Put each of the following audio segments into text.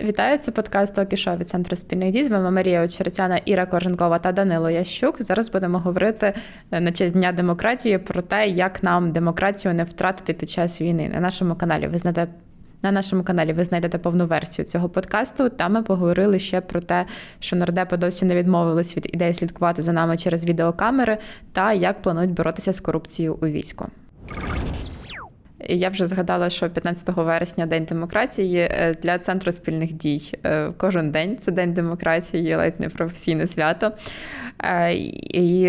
Вітаю, це подкаст «Токі від центру спільних дій. З вами Марія Очеретяна, Іра Коженкова та Данило Ящук. Зараз будемо говорити е, на честь дня демократії про те, як нам демократію не втратити під час війни. На нашому каналі ви знайдете на нашому каналі ви знайдете повну версію цього подкасту. Там ми поговорили ще про те, що нардепи досі не відмовились від ідеї слідкувати за нами через відеокамери, та як планують боротися з корупцією у війську. Я вже згадала, що 15 вересня День демократії е, для центру спільних дій. Е, Кожен день це день демократії, ледь не професійне свято. Е, І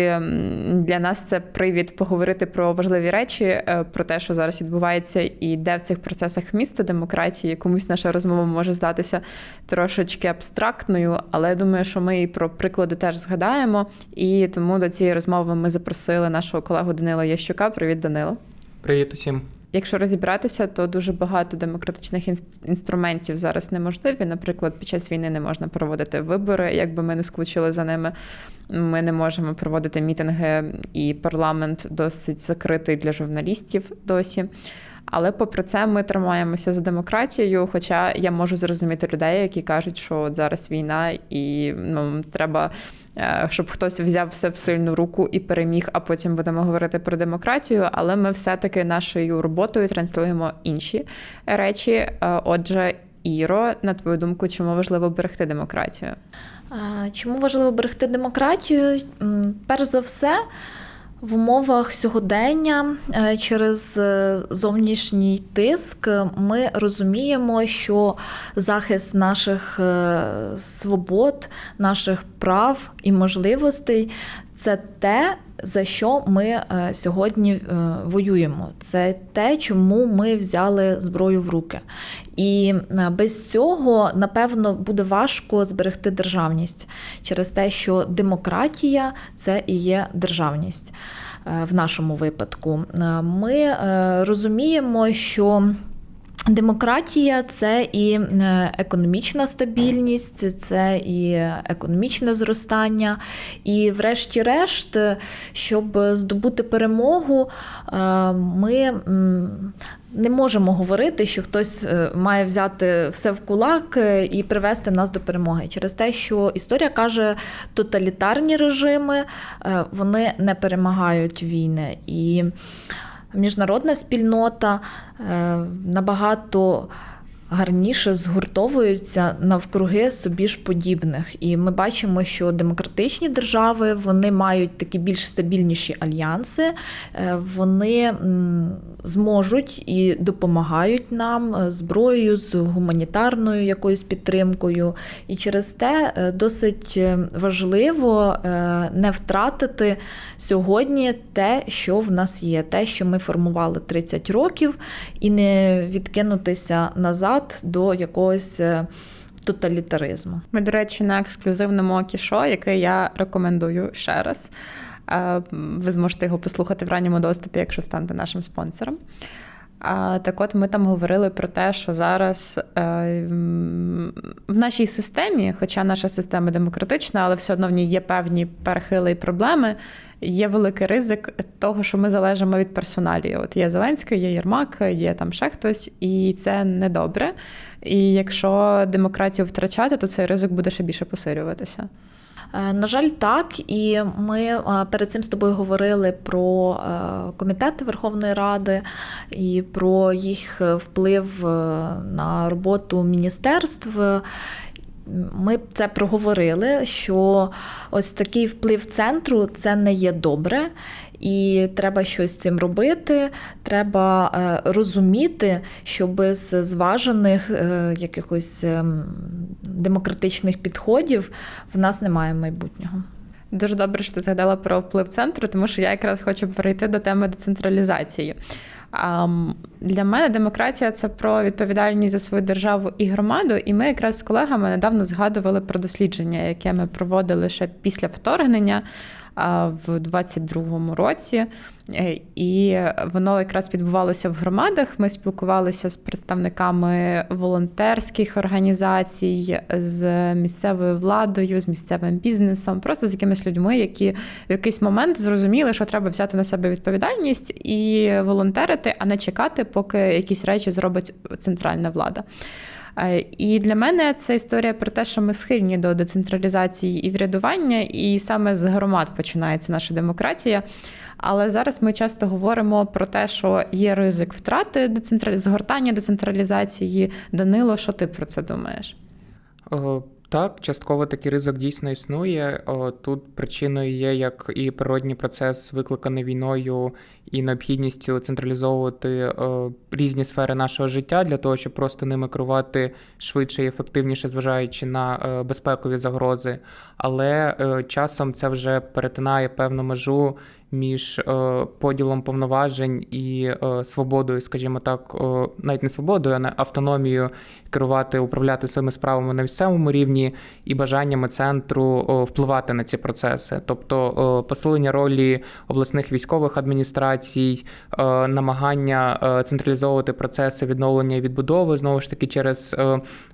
для нас це привід поговорити про важливі речі, про те, що зараз відбувається, і де в цих процесах місце демократії. Комусь наша розмова може здатися трошечки абстрактною, але я думаю, що ми і про приклади теж згадаємо. І тому до цієї розмови ми запросили нашого колегу Данила Ящука. Привіт, Данило. Привіт усім. Якщо розібратися, то дуже багато демократичних ін- інструментів зараз неможливі. Наприклад, під час війни не можна проводити вибори, якби ми не скучили за ними. Ми не можемо проводити мітинги, і парламент досить закритий для журналістів досі. Але попри це ми тримаємося за демократію. Хоча я можу зрозуміти людей, які кажуть, що от зараз війна, і ну треба, щоб хтось взяв все в сильну руку і переміг, а потім будемо говорити про демократію. Але ми все-таки нашою роботою транслюємо інші речі. Е, Отже, Іро, на твою думку, чому важливо берегти демократію? Чому важливо берегти демократію? Перш за все, в умовах сьогодення е, через е, зовнішній тиск ми розуміємо, що захист наших е, свобод, наших прав і можливостей це те, за що ми е, сьогодні е, воюємо. Це те, чому ми взяли зброю в руки. І е, без цього, напевно, буде важко зберегти державність через те, що демократія це і є державність в нашому випадку. Ми розуміємо, що. Демократія це і е, економічна стабільність, це і економічне зростання. І, врешті-решт, щоб здобути перемогу, е, ми не можемо говорити, що хтось е, має взяти все в кулак і привести нас до перемоги. Через те, що історія каже, тоталітарні режими вони не перемагають війни. І міжнародна спільнота е, набагато гарніше згуртовуються навкруги собі ж подібних. І ми бачимо, що демократичні держави вони мають такі більш стабільніші альянси, е, вони зможуть і допомагають нам е, зброєю, з гуманітарною якоюсь підтримкою. І через те е, досить важливо не втратити сьогодні те, що в нас є, те, що ми формували 30 років, і не відкинутися назад до якогось е, тоталітаризму. Ми, до речі, на ексклюзивному окішо, яке я рекомендую ще раз. Е, Ви зможете його послухати в ранньому доступі, якщо станете нашим спонсором. А, Так от ми там говорили про те, що зараз е, в нашій системі, хоча наша система демократична, але все одно в ній є певні перехили і проблеми, є великий ризик того, що ми залежимо від персоналії. От є Зеленський, є Єрмак, є там ще хтось, і це недобре. І якщо демократію втрачати, то цей ризик буде ще більше посилюватися. Е, На жаль, так. І ми е, перед цим з тобою говорили про е, комітети Верховної Ради і про їх вплив на роботу міністерств. Ми це проговорили, що ось такий вплив центру це не є добре, і треба щось з цим робити. Треба е, розуміти, що без зважених е, якихось ем, демократичних підходів в нас немає майбутнього. Дуже добре, що ти згадала про вплив центру, тому що я якраз хочу перейти до теми децентралізації. Для мене демократія це про відповідальність за свою державу і громаду. І ми якраз з колегами недавно згадували про дослідження, яке ми проводили ще після вторгнення в 22-му році. Е, І воно якраз відбувалося в громадах. Ми спілкувалися з представниками волонтерських організацій, з місцевою владою, з місцевим бізнесом, просто з якимись людьми, які в якийсь момент зрозуміли, що треба взяти на себе відповідальність і волонтерити, а не чекати, поки якісь речі зробить центральна влада. Е, І для мене це історія про те, що ми схильні до децентралізації і врядування, і саме з громад починається наша демократія. Але зараз ми часто говоримо про те, що є ризик втрати децентралі... згортання децентралізації. Данило, що ти про це думаєш? Так, частково такий ризик дійсно існує. Тут причиною є як і природній процес, викликаний війною і необхідністю централізовувати різні сфери нашого життя для того, щоб просто ними керувати швидше і ефективніше, зважаючи на е, безпекові загрози. Але е, часом це вже перетинає певну межу між е, поділом повноважень і е, свободою, скажімо так, е, навіть не свободою, а не автономією керувати, управляти своїми справами на місцевому рівні і бажаннями центру впливати на ці процеси, тобто посилення ролі обласних військових адміністрацій, намагання централізовувати процеси відновлення і відбудови знову ж таки через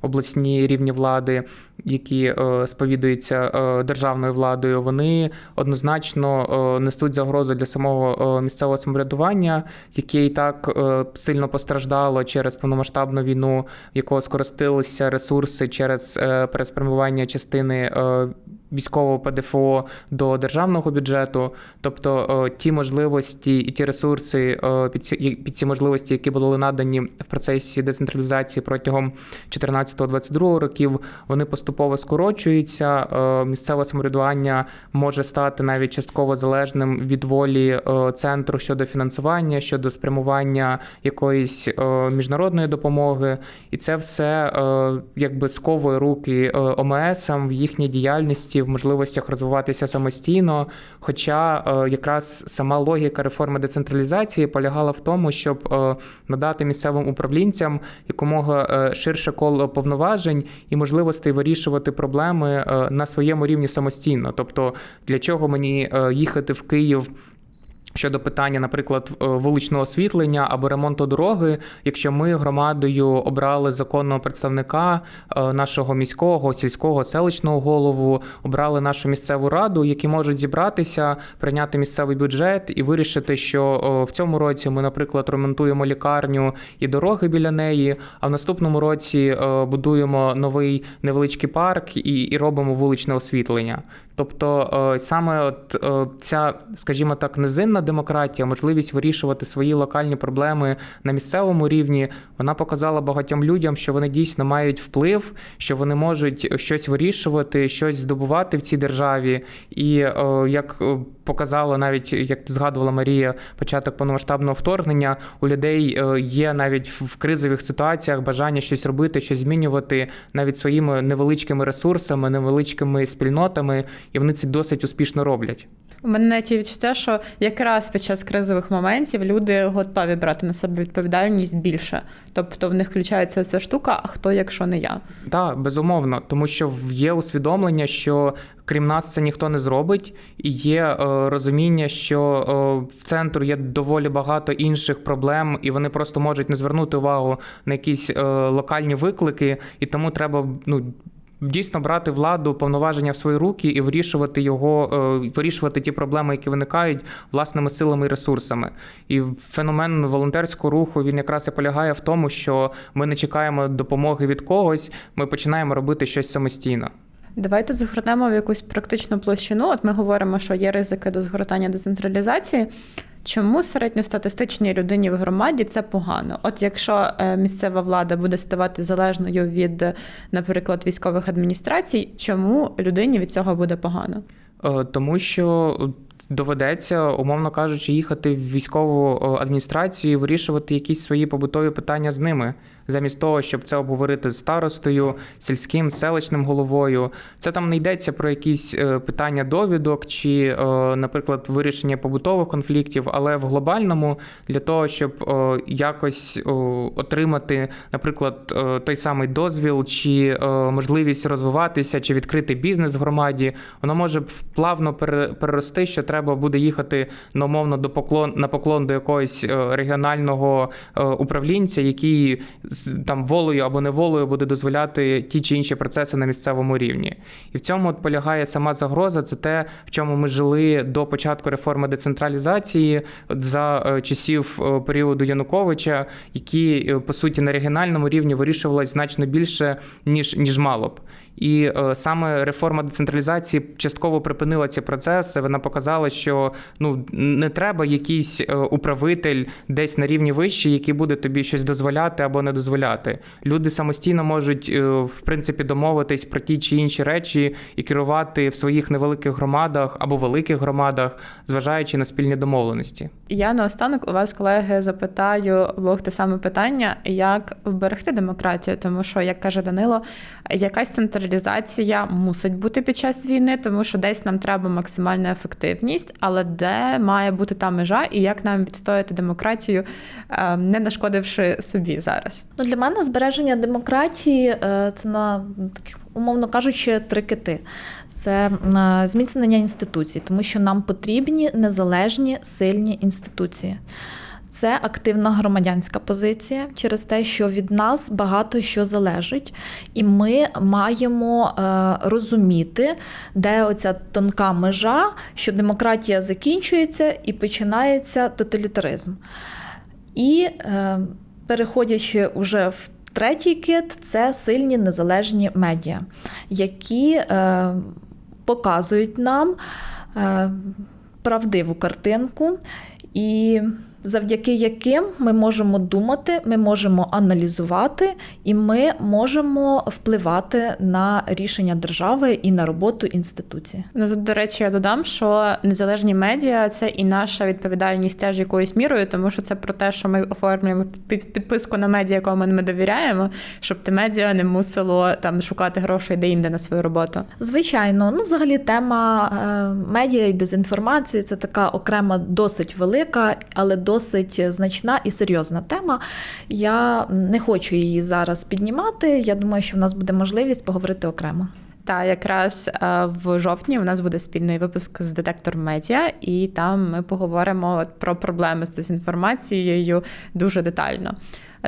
обласні рівні влади, які сповідуються державною владою, вони однозначно несуть загрозу для самого е, місцевого самоврядування, яке і так е, сильно постраждало через повномасштабну війну, якого скористилися ресурси через е, переспрямування частини військового ПДФО до державного бюджету. Тобто ті можливості і ті ресурси під ці, під ці можливості, які були надані в процесі децентралізації протягом 14-22 років, вони поступово скорочуються. Місцеве самоврядування може стати навіть частково залежним від волі е, центру щодо фінансування, щодо спрямування якоїсь е, міжнародної допомоги, і це все е, якби сковує руки ОМСам в їхній діяльності, в можливостях розвиватися самостійно. Хоча якраз сама логіка реформи децентралізації полягала в тому, щоб надати місцевим управлінцям якомога ширше коло повноважень і можливостей вирішувати проблеми на своєму рівні самостійно. Тобто, для чого мені їхати в Київ? of Щодо питання, наприклад, е, вуличного освітлення або ремонту дороги, якщо ми громадою обрали законного представника е, нашого міського, сільського, селищного голову, обрали нашу місцеву раду, які можуть зібратися, прийняти місцевий бюджет і вирішити, що е, в цьому році ми, наприклад, ремонтуємо лікарню і дороги біля неї, а в наступному році будуємо новий невеличкий парк і, і робимо вуличне освітлення. Тобто саме от ця, скажімо так, низинна демократія, можливість вирішувати свої локальні проблеми на місцевому рівні, вона показала багатьом людям, що вони дійсно мають вплив, що вони можуть щось вирішувати, щось здобувати в цій державі. І е, як е, показала навіть, як згадувала Марія, початок повномасштабного вторгнення, у людей е, є навіть в кризових ситуаціях бажання щось робити, щось змінювати навіть своїми невеличкими ресурсами, невеличкими спільнотами, і вони це досить успішно роблять. У мене навіть відчуття, що якраз під час кризових моментів люди готові брати на себе відповідальність більше. Тобто в них включається ця штука, а хто, якщо не я. Так, безумовно, тому що є усвідомлення, що крім нас це ніхто не зробить, і є е, розуміння, що е, в центру є доволі багато інших проблем, і вони просто можуть не звернути увагу на якісь е, локальні виклики, і тому треба ну. Дійсно брати владу, повноваження в свої руки і вирішувати його, е, вирішувати ті проблеми, які виникають власними силами і ресурсами. І феномен волонтерського руху він якраз і полягає в тому, що ми не чекаємо допомоги від когось, ми починаємо робити щось самостійно. Давай тут згорнемо в якусь практичну площину. От ми говоримо, що є ризики до згортання децентралізації. Чому середньостатистичній людині в громаді це погано? От якщо е, місцева влада буде ставати залежною від, наприклад, військових адміністрацій, чому людині від цього буде погано? Е, Тому що доведеться, умовно кажучи, їхати в військову е, адміністрацію і вирішувати якісь свої побутові питання з ними, замість того, щоб це обговорити з старостою, сільським, селищним головою. Це там не йдеться про якісь е, питання довідок чи, е, наприклад, вирішення побутових конфліктів, але в глобальному для того, щоб е, якось отримати, наприклад, той самий дозвіл чи можливість розвиватися, чи відкрити бізнес в громаді, воно може плавно пере- перерости, що треба буде їхати на умовно до поклон на поклон до якогось регіонального управлінця, який там волею або неволею буде дозволяти ті чи інші процеси на місцевому рівні. І в цьому от полягає сама загроза. Це те, в чому ми жили до початку реформи децентралізації за е, часів е, періоду Януковича, які е, по суті на регіональному рівні вирішувалось значно більше ніж ніж мало б. І е, саме реформа децентралізації частково припинила ці процеси. Вона показала, що ну не треба якийсь е, управитель десь на рівні вищий, який буде тобі щось дозволяти або не дозволяти. Люди самостійно можуть е, в принципі домовитись про ті чи інші речі і керувати в своїх невеликих громадах або великих громадах, зважаючи на спільні домовленості. Я наостанок у вас, колеги, запитаю обох те саме питання: як вберегти демократію? Тому що, як каже Данило, якась централізація мусить бути під час війни, тому що десь нам треба максимальна ефективність, але де має бути та межа, і як нам відстояти демократію, е, не нашкодивши собі зараз? Ну, для мене збереження демократії е, це на таких, умовно кажучи, три кити. Це е, зміцнення інституцій, тому що нам потрібні незалежні сильні інституції. Це активна громадянська позиція через те, що від нас багато що залежить, і ми маємо е, розуміти, де оця тонка межа, що демократія закінчується і починається тоталітаризм. І е, переходячи вже в третій кит, це сильні незалежні медіа, які е, показують нам правдиву картинку, і завдяки яким ми можемо думати, ми можемо аналізувати, і ми можемо впливати на рішення держави і на роботу інституції. Ну тут, до речі, я додам, що незалежні медіа це і наша відповідальність теж якоюсь мірою, тому що це про те, що ми оформлюємо підписку на медіа, якому ми довіряємо, щоб те медіа не мусило там шукати грошей де-інде на свою роботу. Звичайно, ну взагалі тема е, медіа і дезінформації це така окрема, досить велика, але досить значна і серйозна тема. Я не хочу її зараз піднімати. Я думаю, що в нас буде можливість поговорити окремо. Та якраз е, в жовтні у нас буде спільний випуск з детектор медіа, і там ми поговоримо про проблеми з дезінформацією дуже детально.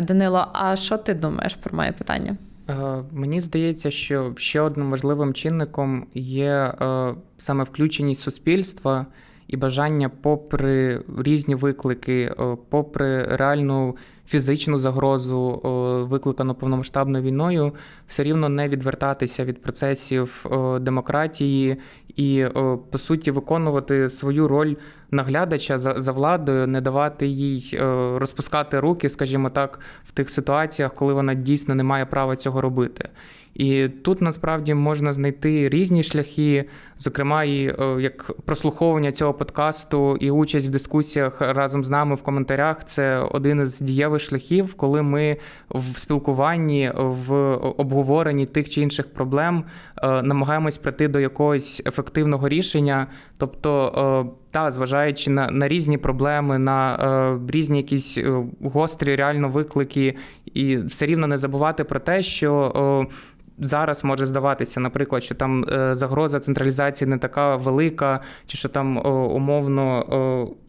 Данило, а що ти думаєш про моє питання? Е, Мені здається, що ще одним важливим чинником є е, саме включеність суспільства і бажання, попри різні виклики, е, попри реальну фізичну загрозу, е, викликану повномасштабною війною, все рівно не відвертатися від процесів е, демократії і, по суті, виконувати свою роль наглядача за, за владою, не давати їй розпускати руки, скажімо так, в тих ситуаціях, коли вона дійсно не має права цього робити. І тут насправді можна знайти різні шляхи, зокрема, і е, як прослуховування цього подкасту і участь в дискусіях разом з нами в коментарях. Це один із дієвих шляхів, коли ми в спілкуванні, в обговоренні тих чи інших проблем е, намагаємось прийти до якогось ефективного рішення. Тобто, е, та зважаючи на, на різні проблеми, на е, різні якісь гострі реально виклики, і все рівно не забувати про те, що. Е, Зараз може здаватися, наприклад, що там е, загроза централізації не така велика, чи що там умовно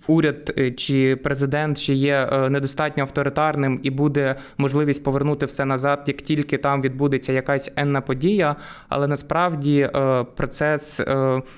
уряд е, чи президент ще є е, недостатньо авторитарним і буде можливість повернути все назад, як тільки там відбудеться якась енна подія. Але насправді процес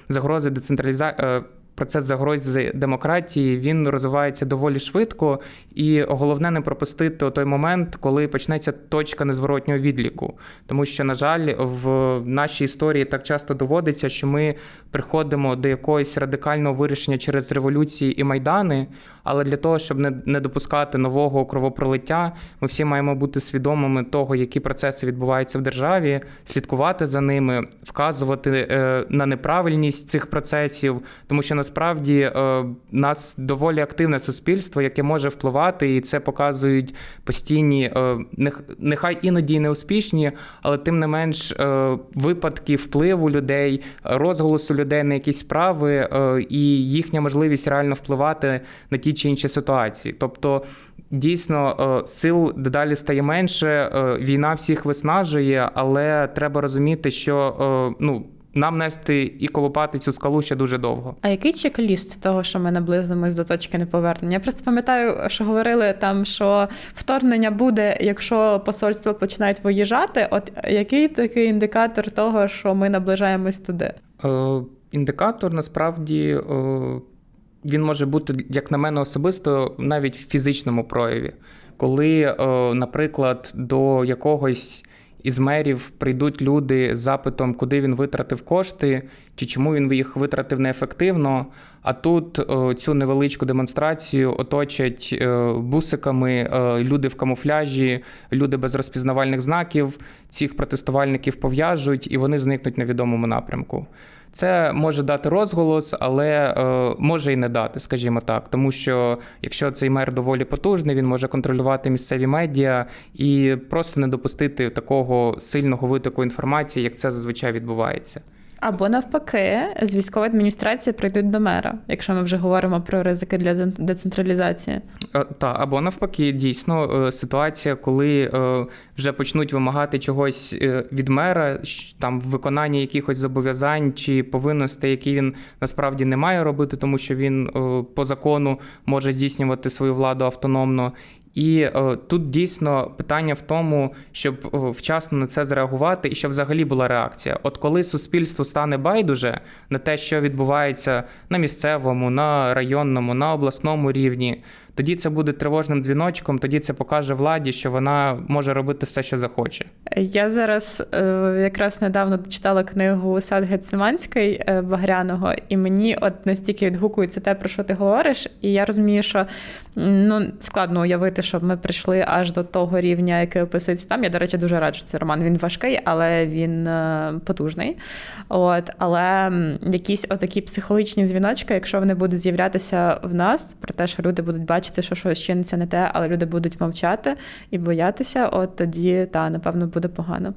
загрози децентралізації. Процес загрози демократії він розвивається доволі швидко, і головне не пропустити той момент, коли почнеться точка незворотнього відліку. Тому що, на жаль, в нашій історії так часто доводиться, що ми приходимо до якогось радикального вирішення через революції і майдани. Але для того, щоб не, не допускати нового кровопролиття, ми всі маємо бути свідомими того, які процеси відбуваються в державі, слідкувати за ними, вказувати е, на неправильність цих процесів, тому що насправді е, нас доволі активне суспільство, яке може впливати, і це показують постійні, е, нехай іноді й неуспішні, але тим не менш е, випадки впливу людей, розголосу людей на якісь справи і їхня можливість реально впливати на ті чи інші ситуації. Тобто. Дійсно, сил дедалі стає менше, війна всіх виснажує, але треба розуміти, що ну. Нам нести і колупати цю скалу ще дуже довго. А який чек-ліст того, що ми наблизимось до точки неповернення? Я просто пам'ятаю, що говорили там, що вторгнення буде, якщо посольства починають виїжджати. От який такий індикатор того, що ми наближаємось туди? Е, індикатор насправді е, він може бути, як на мене особисто, навіть в фізичному прояві. Коли, е, наприклад, до якогось із мерів прийдуть люди з запитом, куди він витратив кошти, чи чому він їх витратив неефективно. А тут е, цю невеличку демонстрацію оточать е, бусиками е, люди в камуфляжі, люди без розпізнавальних знаків. Цих протестувальників пов'яжуть і вони зникнуть на відомому напрямку. Це може дати розголос, але е, може і не дати, скажімо так. Тому що якщо цей мер доволі потужний, він може контролювати місцеві медіа і просто не допустити такого сильного витоку інформації, як це зазвичай відбувається. Або навпаки, з військової адміністрації прийдуть до мера, якщо ми вже говоримо про ризики для децентралізації. Е, Та або навпаки, дійсно е, ситуація, коли е, вже почнуть вимагати чогось від мера, там виконання якихось зобов'язань чи повинностей, які він насправді не має робити, тому що він по закону може здійснювати свою владу автономно. І е, тут дійсно питання в тому, щоб е, вчасно на це зреагувати і щоб взагалі була реакція. От коли суспільству стане байдуже на те, що відбувається на місцевому, на районному, на обласному рівні, тоді це буде тривожним дзвіночком, тоді це покаже владі, що вона може робити все, що захоче. Я зараз е, якраз недавно читала книгу Сад Гециманський е, Багряного, і мені от настільки відгукується те, про що ти говориш, і я розумію, що ну складно уявити, щоб ми прийшли аж до того рівня, який описується там. Я, до речі, дуже раджу цей роман. Він важкий, але він е, потужний. От, але якісь отакі психологічні дзвіночки, якщо вони будуть з'являтися в нас, про те, що люди будуть бачити, що щось чиниться не те, але люди будуть мовчати і боятися, от тоді та напевно буде погано.